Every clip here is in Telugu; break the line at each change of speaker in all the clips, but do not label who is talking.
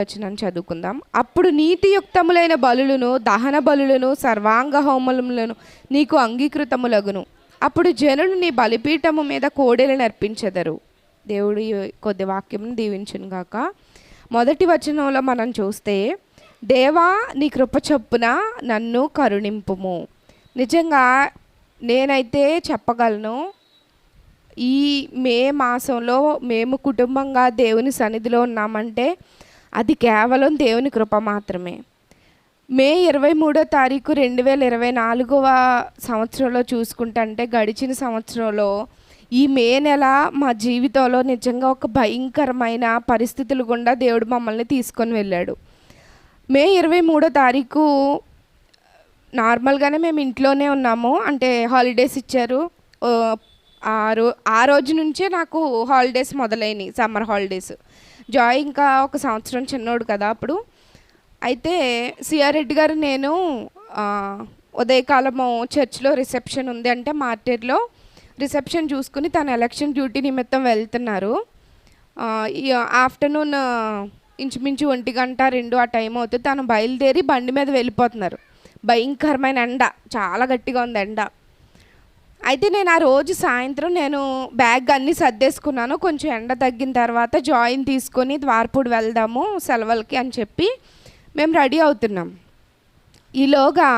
వచ్చినని చదువుకుందాం. అప్పుడు నీతియుక్తములైన బలులను దహన బలులను సర్వాంగ హోమములను నీకు అంగీకృతములగును. అప్పుడు జనులు నీ బలిపీఠము మీద కోడెలను అర్పించెదరు. దేవుడి కొద్ది వాక్యం దీవించును గాక. మొదటి వచనంలో మనం చూస్తే దేవా నీ కృప చొప్పున నన్ను కరుణింపుము. నిజంగా నేనైతే చెప్పగలను ఈ మే మాసంలో మేము కుటుంబంగా దేవుని సన్నిధిలో ఉన్నామంటే అది కేవలం దేవుని కృప మాత్రమే. మే ఇరవై మూడో తారీఖు రెండు వేల ఇరవై నాలుగవ సంవత్సరంలో చూసుకుంటే గడిచిన సంవత్సరంలో ఈ మే నెల మా జీవితంలో నిజంగా ఒక భయంకరమైన పరిస్థితులు గుండా దేవుడు మమ్మల్ని తీసుకొని వెళ్ళాడు. మే ఇరవై మూడో తారీఖు నార్మల్గానే మేము ఇంట్లోనే ఉన్నాము. అంటే హాలిడేస్ ఇచ్చారు. ఆ రో ఆ రోజు నుంచే నాకు హాలిడేస్ మొదలైనవి సమ్మర్ హాలిడేస్. జాయ్ ఇంకా ఒక సంవత్సరం చిన్నోడు కదా అప్పుడు. అయితే సిఆర్ రెడ్డి గారు నేను ఉదయకాలము చర్చ్లో రిసెప్షన్ ఉంది అంటే మార్టెట్లో రిసెప్షన్ చూసుకుని తన ఎలక్షన్ డ్యూటీ నిమిత్తం వెళ్తున్నారు. ఆఫ్టర్నూన్ ఇంచుమించు ఒంటి గంట రెండు ఆ టైం అవుతుంది తను బయలుదేరి బండి మీద వెళ్ళిపోతున్నారు. భయంకరమైన ఎండ చాలా గట్టిగా ఉంది ఎండ. అయితే నేను ఆ రోజు సాయంత్రం నేను బ్యాగ్ అన్నీ సర్దేసుకున్నాను. కొంచెం ఎండ తగ్గిన తర్వాత జాయిన్ తీసుకొని ద్వారపూడి వెళ్దాము సెలవులకి అని చెప్పి మేము రెడీ అవుతున్నాం. ఈలోగా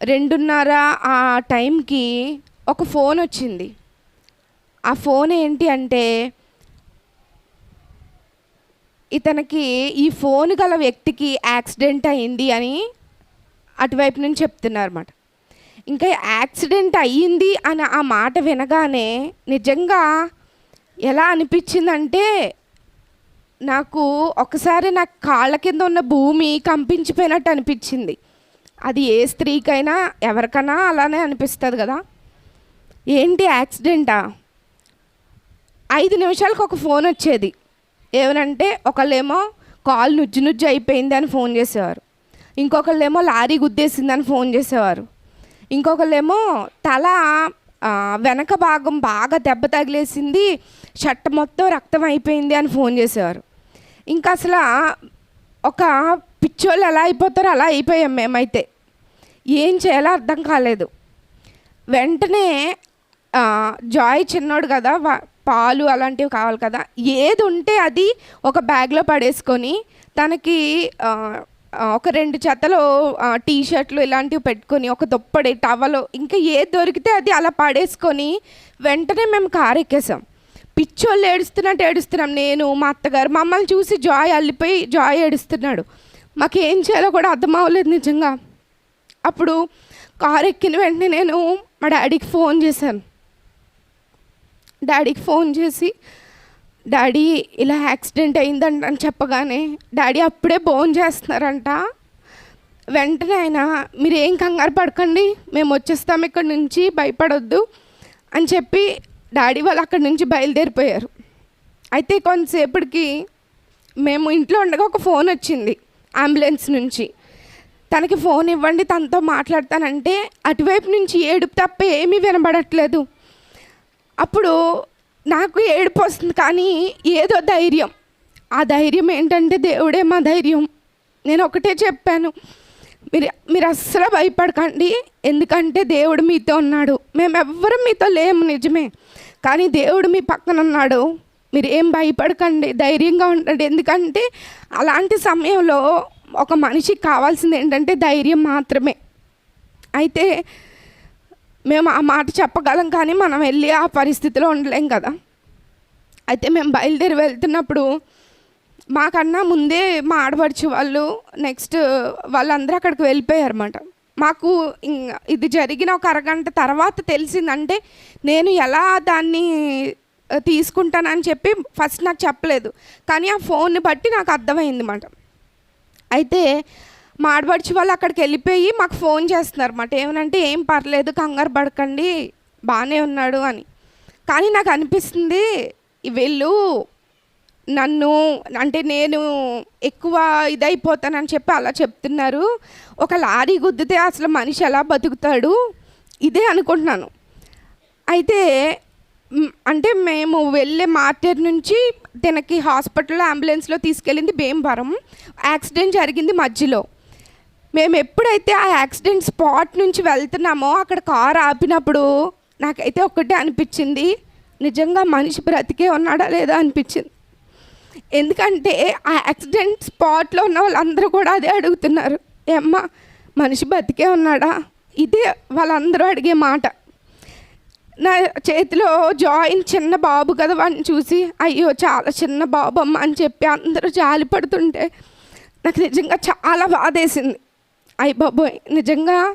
రెండున్నర ఆ టైంకి ఒక ఫోన్ వచ్చింది. ఆ ఫోన్ ఏంటి అంటే ఇతనికి ఈ ఫోన్ గల వ్యక్తికి యాక్సిడెంట్ అయింది అని అటువైపు నుంచి చెప్తున్నారు అన్నమాట ఇంకా యాక్సిడెంట్ అయ్యింది అని ఆ మాట వినగానే నిజంగా ఎలా అనిపించిందంటే నాకు ఒకసారి నా కాళ్ళ కింద ఉన్న భూమి కంపించిపోయినట్టు అనిపించింది. అది ఏ స్త్రీకైనా ఎవరికైనా అలానే అనిపిస్తుంది కదా. ఏంటి యాక్సిడెంటా? ఐదు నిమిషాలకు ఒక ఫోన్ వచ్చేది. ఏమనంటే ఒకళ్ళేమో కాల్ నుజ్జు నుజ్జు అయిపోయింది అని ఫోన్ చేసేవారు. ఇంకొకళ్ళేమో లారీ గుద్దేసిందని ఫోన్ చేసేవారు. ఇంకొకళ్ళేమో తల వెనక భాగం బాగా దెబ్బ తగిలేసింది షర్ట్ మొత్తం రక్తం అయిపోయింది అని ఫోన్ చేసేవారు. ఇంకా అసలు ఒక పిచ్చోళ్ళు ఎలా అయిపోతారో అలా అయిపోయాం మేమైతే. ఏం చేయాలో అర్థం కాలేదు. వెంటనే జాయ్ చిన్నోడు కదా పాలు అలాంటివి కావాలి కదా ఏది ఉంటే అది ఒక బ్యాగ్లో పడేసుకొని తనకి ఒక రెండు జతలు టీ షర్ట్లు ఇలాంటివి పెట్టుకొని ఒక దుప్పడి టవలు ఇంకా ఏది దొరికితే అది అలా పడేసుకొని వెంటనే మేము కారు ఎక్కేసాం పిచ్చోళ్ళు ఏడుస్తున్నట్టు ఏడుస్తున్నాం. నేను మా అత్తగారు మమ్మల్ని చూసి జాయ్ అల్లిపోయి జాయ్ ఏడుస్తున్నాడు. మాకు ఏం చేయాలో కూడా అర్థం అవ్వలేదు నిజంగా. అప్పుడు కారు ఎక్కిన వెంటనే నేను మా డాడీకి ఫోన్ చేశాను. డాడీకి ఫోన్ చేసి డాడీ ఇలా యాక్సిడెంట్ అయిందంట అని చెప్పగానే డాడీ అప్పుడే ఫోన్ చేస్తున్నారంట. వెంటనే ఆయన మీరేం కంగారు పడకండి మేము వచ్చేస్తాం ఇక్కడ నుంచి భయపడొద్దు అని చెప్పి డాడీ వాళ్ళు అక్కడి నుంచి బయలుదేరిపోయారు. అయితే కొంతసేపటికి మేము ఇంట్లో ఉండగా ఒక ఫోన్ వచ్చింది అంబులెన్స్ నుంచి. తనకి ఫోన్ ఇవ్వండి తనతో మాట్లాడతానంటే అటువైపు నుంచి ఏడుపు తప్ప ఏమీ వినబడట్లేదు. అప్పుడు నాకు ఏడుపు వస్తుంది కానీ ఏదో ధైర్యం. ఆ ధైర్యం ఏంటంటే దేవుడే మా ధైర్యం. నేను ఒకటే చెప్పాను. మీరు మీరు అస్సలు భయపడకండి. ఎందుకంటే దేవుడు మీతో ఉన్నాడు. మేము ఎవ్వరూ మీతో లేము నిజమే. కానీ దేవుడు మీ పక్కన ఉన్నాడు. మీరు ఏం భయపడకండి ధైర్యంగా ఉండండి. ఎందుకంటే అలాంటి సమయంలో ఒక మనిషికి కావాల్సింది ఏంటంటే ధైర్యం మాత్రమే. అయితే మేము ఆ మాట చెప్పగలం కానీ మనం వెళ్ళి ఆ పరిస్థితిలో ఉండలేం కదా. అయితే మేము బయలుదేరి వెళ్తున్నప్పుడు మాకన్నా ముందే మా ఆడపడుచు వాళ్ళు నెక్స్ట్ వాళ్ళందరూ అక్కడికి వెళ్ళిపోయారు అనమాట మాకు ఇది జరిగిన ఒక అరగంట తర్వాత తెలిసిందంటే నేను ఎలా దాన్ని తీసుకుంటానని చెప్పి ఫస్ట్ నాకు చెప్పలేదు. కానీ ఆ ఫోన్ని బట్టి నాకు అర్థమైంది అన్నమాట అయితే మాడబడిచి వాళ్ళు అక్కడికి వెళ్ళిపోయి మాకు ఫోన్ చేస్తున్నారు అన్నమాట. ఏమనంటే ఏం పర్లేదు కంగారు పడకండి బాగానే ఉన్నాడు అని. కానీ నాకు అనిపిస్తుంది వీళ్ళు నన్ను అంటే నేను ఎక్కువ ఇదైపోతానని చెప్పి అలా చెప్తున్నారు. ఒక లారీ గుద్దితే అసలు మనిషి ఎలా బతుకుతాడు? ఇదే అనుకుంటున్నాను. అయితే అంటే మేము వెళ్ళే మార్టర్ నుంచి తనకి హాస్పిటల్లో అంబులెన్స్లో తీసుకెళ్ళింది భీమవరం. యాక్సిడెంట్ జరిగింది మధ్యలో. మేము ఎప్పుడైతే ఆ యాక్సిడెంట్ స్పాట్ నుంచి వెళ్తున్నామో అక్కడ కార్ ఆపినప్పుడు నాకైతే ఒక్కటే అనిపించింది. నిజంగా మనిషి బ్రతికే ఉన్నాడా లేదా అనిపించింది. ఎందుకంటే ఆ యాక్సిడెంట్ స్పాట్లో ఉన్న వాళ్ళందరూ కూడా అదే అడుగుతున్నారు. ఏమ్మా మనిషి బతికే ఉన్నాడా? ఇదే వాళ్ళందరూ అడిగే మాట. నా చేతిలో జాయిన్ చిన్న బాబు కదా వాడిని చూసి అయ్యో చాలా చిన్న బాబు అమ్మ అని చెప్పి అందరూ జాలి పడుతుంటే నాకు నిజంగా చాలా బాధేసింది. అయ్య బాబోయ్ నిజంగా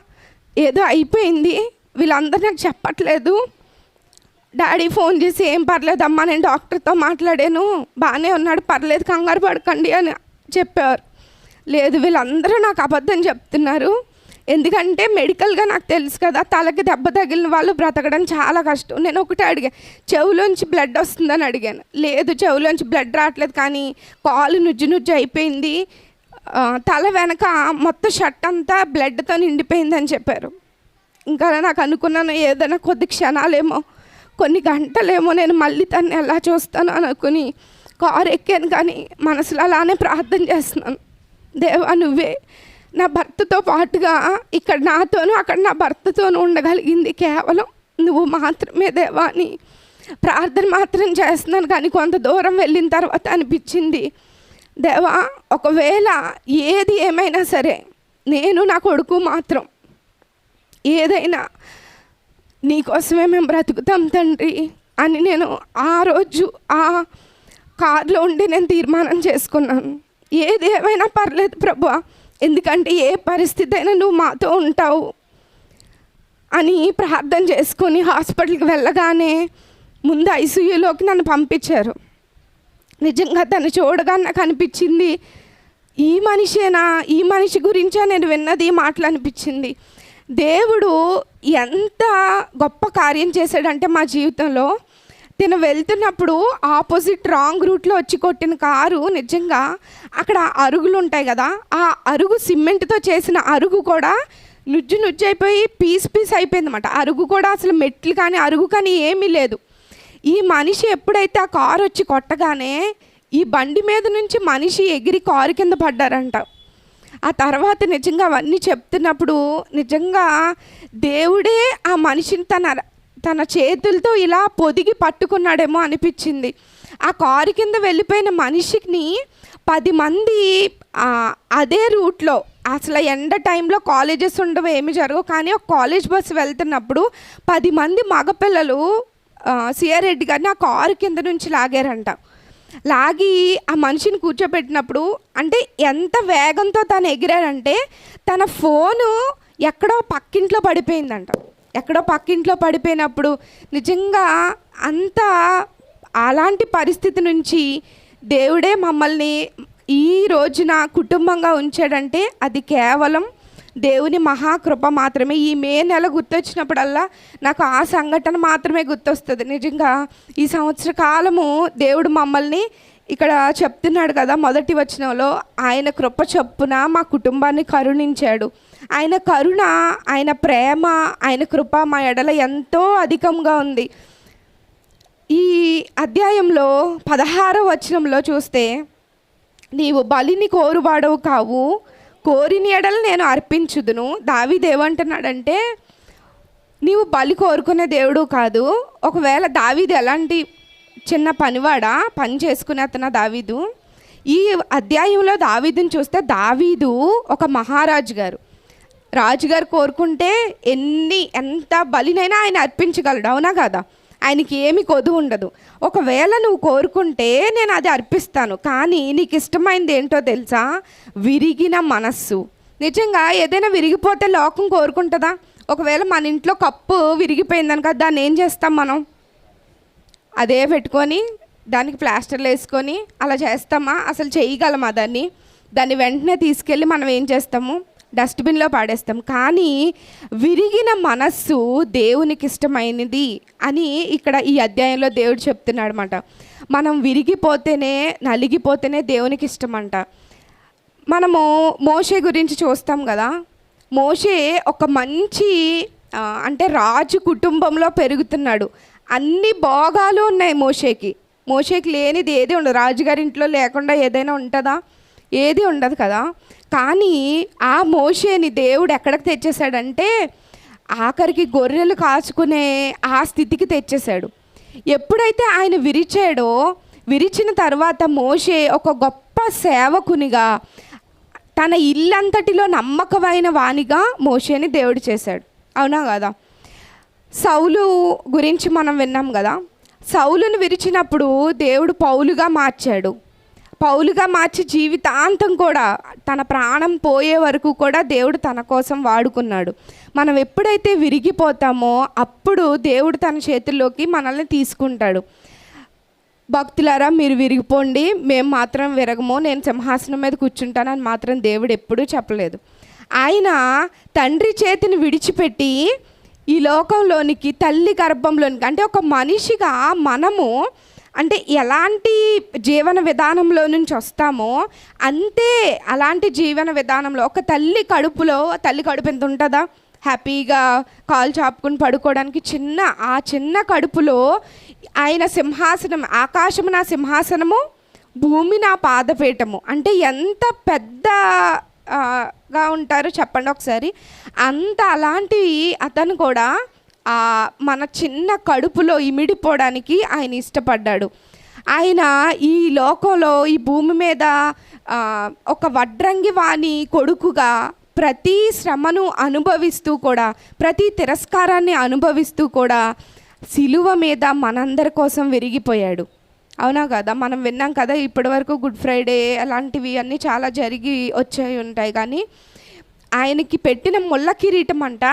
ఏదో అయిపోయింది. వీళ్ళందరూ నాకు చెప్పట్లేదు. డాడీ ఫోన్ చేసి ఏం పర్లేదమ్మా నేను డాక్టర్తో మాట్లాడాను. బాగానే ఉన్నాడు పర్లేదు కంగారు పడకండి అని చెప్పారు. లేదు వీళ్ళందరూ నాకు అబద్ధం చెప్తున్నారు. ఎందుకంటే మెడికల్గా నాకు తెలుసు కదా తలకి దెబ్బ తగిలిన వాళ్ళు బ్రతకడం చాలా కష్టం. నేను ఒకటే అడిగాను చెవులోంచి బ్లడ్ వస్తుందని అడిగాను. లేదు చెవులోంచి బ్లడ్ రావట్లేదు కానీ కాలు నుజ్జు నుజ్జు అయిపోయింది. తల వెనక మొత్తం షర్ట్ అంతా బ్లడ్తో నిండిపోయిందని చెప్పారు. ఇంకా నాకు అనుకున్నాను ఏదైనా కొద్ది క్షణాలేమో కొన్ని గంటలేమో నేను మళ్ళీ తను ఎలా చూస్తాను అనుకుని కారు ఎక్కాను కానీ మనసులో అలానే ప్రార్థన చేస్తున్నాను. దేవా నువ్వే నా భర్తతో పాటుగా ఇక్కడ నాతోనూ అక్కడ నా భర్తతోనూ ఉండగలిగింది కేవలం నువ్వు మాత్రమే దేవా అని ప్రార్థన మాత్రం చేస్తున్నాను. కానీ కొంత దూరం వెళ్ళిన తర్వాత అనిపించింది దేవా ఒకవేళ ఏది ఏమైనా సరే నేను నా కొడుకు మాత్రం ఏదైనా నీకోసమే మేము బ్రతుకుతాం తండ్రి అని నేను ఆ రోజు ఆ కారులో ఉండి నేను తీర్మానం చేసుకున్నాను. ఏది ఏమైనా పర్లేదు ప్రభు ఎందుకంటే ఏ పరిస్థితి అయినా నువ్వు మాతో ఉంటావు అని ప్రార్థన చేసుకొని హాస్పిటల్కి వెళ్ళగానే ముందు ఐసీయూలోకి నన్ను పంపించారు. నిజంగా తను చూడగా నాకు అనిపించింది ఈ మనిషేనా? ఈ మనిషి గురించే నేను విన్నది మాటలు అనిపించింది. దేవుడు ఎంత గొప్ప కార్యం చేశాడంటే మా జీవితంలో తిన వెళ్తున్నప్పుడు ఆపోజిట్ రాంగ్ రూట్లో వచ్చి కొట్టిన కారు నిజంగా అక్కడ అరుగులు ఉంటాయి కదా ఆ అరుగు సిమెంట్తో చేసిన అరుగు కూడా నుజ్జు నుజ్జు అయిపోయి పీస్ పీస్ అయిపోయింది అనమాట అరుగు కూడా అసలు మెట్లు కానీ అరుగు కానీ ఏమీ లేదు. ఈ మనిషి ఎప్పుడైతే ఆ కారు వచ్చి కొట్టగానే ఈ బండి మీద నుంచి మనిషి ఎగిరి కారు కింద పడ్డారంట. ఆ తర్వాత నిజంగా అవన్నీ చెప్తున్నప్పుడు నిజంగా దేవుడే ఆ మనిషిని తన తన చేతులతో ఇలా పొదిగి పట్టుకున్నాడేమో అనిపించింది. ఆ కారు కింద వెళ్ళిపోయిన మనిషిని పది మంది అదే రూట్లో అసలు ఎండ టైంలో కాలేజెస్ ఉండవు ఏమి జరగవు. కానీ ఒక కాలేజ్ బస్సు వెళ్తున్నప్పుడు పది మంది మగపిల్లలు సిఆర్ రెడ్డి గారిని ఆ కారు కింద నుంచి లాగారంట. లాగి ఆ మనిషిని కూర్చోబెట్టినప్పుడు అంటే ఎంత వేగంతో తను ఎగిరాడంటే తన ఫోను ఎక్కడో పక్కింట్లో పడిపోయిందంట. ఎక్కడో పక్కింట్లో పడిపోయినప్పుడు నిజంగా అంత అలాంటి పరిస్థితి నుంచి దేవుడే మమ్మల్ని ఈ రోజున కుటుంబంగా ఉంచాడంటే అది కేవలం దేవుని మహాకృప మాత్రమే. ఈ మే నెల గుర్తొచ్చినప్పుడల్లా నాకు ఆ సంఘటన మాత్రమే గుర్తొస్తుంది. నిజంగా ఈ సంవత్సర కాలము దేవుడు మమ్మల్ని ఇక్కడ చెప్తున్నాడు కదా మొదటి వచనంలో ఆయన కృప చొప్పున మా కుటుంబాన్ని కరుణించాడు. ఆయన కరుణ ఆయన ప్రేమ ఆయన కృప మా ఎడల ఎంతో అధికంగా ఉంది. ఈ అధ్యాయంలో పదహారవ వచనంలో చూస్తే నీవు బలిని కోరువాడవు కావు కోరిన ఎడలు నేను అర్పించుదును. దావీదేమంటున్నాడంటే నీవు బలి కోరుకునే దేవుడు కాదు. ఒకవేళ దావీదు ఎలాంటి చిన్న పనివాడా పని చేసుకునే అతను దావీదు? ఈ అధ్యాయంలో దావీదుని చూస్తే దావీదు ఒక మహారాజు గారు. రాజుగారు కోరుకుంటే ఎన్ని ఎంత బలినైనా ఆయన అర్పించగలడు. అవునా కదా? ఆయనకి ఏమి కొదు ఉండదు. ఒకవేళ నువ్వు కోరుకుంటే నేను అది అర్పిస్తాను. కానీ నీకు ఇష్టమైంది ఏంటో తెలుసా? విరిగిన మనస్సు. నిజంగా ఏదైనా విరిగిపోతే లోకం కోరుకుంటుందా? ఒకవేళ మన ఇంట్లో కప్పు విరిగిపోయిందనుక దాన్ని ఏం చేస్తాం మనం? అదే పెట్టుకొని దానికి ప్లాస్టర్లు వేసుకొని అలా చేస్తామా? అసలు చేయగలమా దాన్ని? దాన్ని వెంటనే తీసుకెళ్ళి మనం ఏం చేస్తాము? డస్ట్బిన్లో పాడేస్తాం. కానీ విరిగిన మనస్సు దేవునికి ఇష్టమైనది అని ఇక్కడ ఈ అధ్యాయంలో దేవుడు చెప్తున్నాడు అనమాట మనం విరిగిపోతేనే నలిగిపోతేనే దేవునికి ఇష్టమంట మనము మోషే గురించి చూస్తాం కదా. మోషే ఒక మంచి అంటే రాజు కుటుంబంలో పెరుగుతున్నాడు. అన్ని భోగాలు ఉన్నాయి మోషేకి. మోషేకి లేనిది ఏది ఉండదు. రాజుగారి ఇంట్లో లేకుండా ఏదైనా ఉంటుందా? ఏది ఉండదు కదా. కానీ ఆ మోషేని దేవుడు ఎక్కడికి తెచ్చేసాడంటే ఆఖరికి గొర్రెలు కాచుకునే ఆ స్థితికి తెచ్చేశాడు. ఎప్పుడైతే ఆయన విరిచాడో విరిచిన తర్వాత మోషే ఒక గొప్ప సేవకునిగా తన ఇల్లంతటిలో నమ్మకమైన వానిగా మోషేని దేవుడు చేశాడు. అవునా కదా? సౌలు గురించి మనం విన్నాం కదా. సౌలును విరిచినప్పుడు దేవుడు పౌలుగా మార్చాడు. పౌలుగా మార్చి జీవితాంతం కూడా తన ప్రాణం పోయే వరకు కూడా దేవుడు తన కోసం వాడుకున్నాడు. మనం ఎప్పుడైతే విరిగిపోతామో అప్పుడు దేవుడు తన చేతుల్లోకి మనల్ని తీసుకుంటాడు. భక్తులారా మీరు విరిగిపోండి మేము మాత్రం విరగము నేను సింహాసనం మీద కూర్చుంటానని మాత్రం దేవుడు ఎప్పుడూ చెప్పలేదు. ఆయన తండ్రి చేతిని విడిచిపెట్టి ఈ లోకంలోనికి తల్లి గర్భంలోనికి అంటే ఒక మనిషిగా మనము అంటే ఎలాంటి జీవన విధానంలో నుంచి వస్తామో అంతే అలాంటి జీవన విధానంలో. ఒక తల్లి కడుపులో తల్లి కడుపు ఎంత ఉంటుందా? హ్యాపీగా కాలు చాపుకుని పడుకోవడానికి చిన్న ఆ చిన్న కడుపులో ఆయన సింహాసనం ఆకాశము నా సింహాసనము భూమి నా పాదపీఠము. అంటే ఎంత పెద్ద గా ఉంటారు చెప్పండి ఒకసారి. అంత అలాంటివి అతను కూడా మన చిన్న కడుపులో ఇమిడిపోవడానికి ఆయన ఇష్టపడ్డాడు. ఆయన ఈ లోకంలో ఈ భూమి మీద ఒక వడ్రంగి వాణి కొడుకుగా ప్రతి శ్రమను అనుభవిస్తూ కూడా ప్రతి తిరస్కారాన్ని అనుభవిస్తూ కూడా సిలువ మీద మనందరి కోసం విరిగిపోయాడు. అవునా కదా? మనం విన్నాం కదా ఇప్పటివరకు గుడ్ ఫ్రైడే అలాంటివి అన్నీ చాలా జరిగి వచ్చాయి ఉంటాయి. కానీ ఆయనకి పెట్టిన ముళ్ళ కిరీటం అంట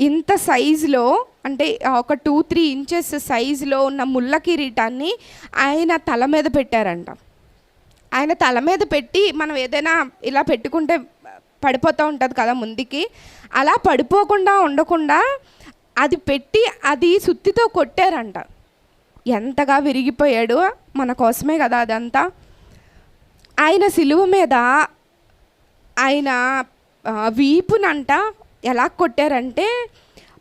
ఇంత సైజులో అంటే ఒక టూ త్రీ ఇంచెస్ సైజులో ఉన్న ముళ్ళ కిరీటాన్ని ఆయన తల మీద పెట్టారంట. ఆయన తల మీద పెట్టి మనం ఏదైనా ఇలా పెట్టుకుంటే పడిపోతూ ఉంటుంది కదా ముందుకి. అలా పడిపోకుండా ఉండకుండా అది పెట్టి అది సుత్తితో కొట్టారంట. ఎంతగా విరిగిపోయాడు మన కోసమే కదా అదంతా. ఆయన సిలువ మీద ఆయన వీపునంట ఎలా కొట్టారంటే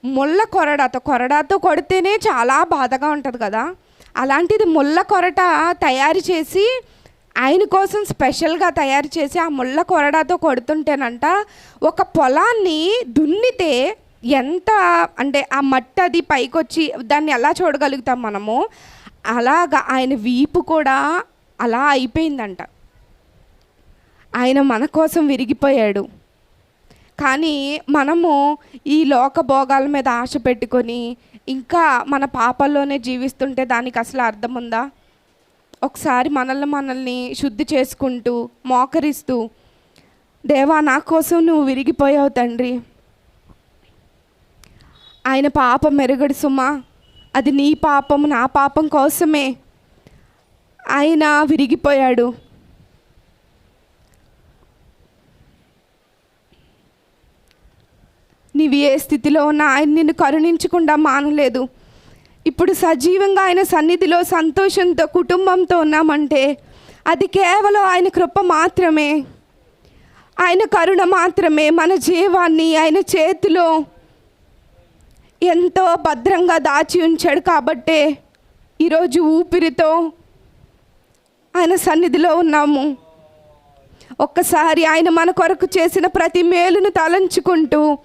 ముళ్ళ కొరడాతో కొరడాతో కొడితేనే చాలా బాధగా ఉంటుంది కదా. అలాంటిది ముళ్ళ కొరట తయారు చేసి ఆయన కోసం స్పెషల్గా తయారు చేసి ఆ ముళ్ళ కొరడాతో కొడుతుంటేనంట ఒక పొలాన్ని దున్నితే ఎంత అంటే ఆ మట్టి అది పైకొచ్చి దాన్ని ఎలా చూడగలుగుతాం మనము? అలాగా ఆయన వీపు కూడా అలా అయిపోయిందంట. ఆయన మన కోసం విరిగిపోయాడు. కానీ మనము ఈ లోక భోగాల మీద ఆశ పెట్టుకొని ఇంకా మన పాపల్లోనే జీవిస్తుంటే దానికి అసలు అర్థం ఉందా? ఒకసారి మనల్ని మనల్ని శుద్ధి చేసుకుంటూ మోకరిస్తూ దేవా నా కోసం నువ్వు విరిగిపోయావు తండ్రి. ఆయన పాపం మెరుగడు సుమా. అది నీ పాపం నా పాపం కోసమే. ఆయన విరిగిపోయాడు. నీవు ఏ స్థితిలో ఉన్నా ఆయన నిన్ను కరుణించకుండా మానలేదు. ఇప్పుడు సజీవంగా ఆయన సన్నిధిలో సంతోషంతో కుటుంబంతో ఉన్నామంటే అది కేవలం ఆయన కృప మాత్రమే. ఆయన కరుణ మాత్రమే. మన జీవాన్ని ఆయన చేతిలో ఎంతో భద్రంగా దాచి ఉంచాడు కాబట్టే ఈరోజు ఊపిరితో ఆయన సన్నిధిలో ఉన్నాము. ఒక్కసారి ఆయన మన కొరకు చేసిన ప్రతి మేలును తలంచుకుంటూ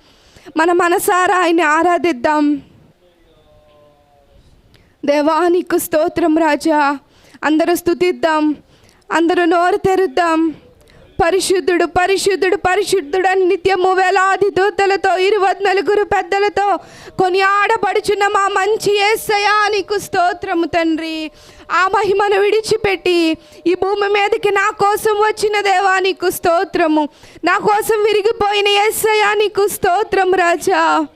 మన మనసారా ఆయన ఆరాధిద్దాం. దేవా నీకు స్తోత్రం రాజా. అందరూ స్థుతిద్దాం అందరూ నోరు తెరుద్దాం. పరిశుద్ధుడు పరిశుద్ధుడు పరిశుద్ధుడు అని నిత్యము వేలాది దూతలతో ఇరవై నలుగురు పెద్దలతో కొని ఆడబడుచున్న మా మంచి ఏసయా నీకు స్తోత్రము తండ్రి. ఆ మహిమను విడిచిపెట్టి ఈ భూమి మీదకి నా కోసం వచ్చిన దేవా నీకు స్తోత్రము. నా కోసం విరిగిపోయిన ఎస్సయా నీకు స్తోత్రం రాజా.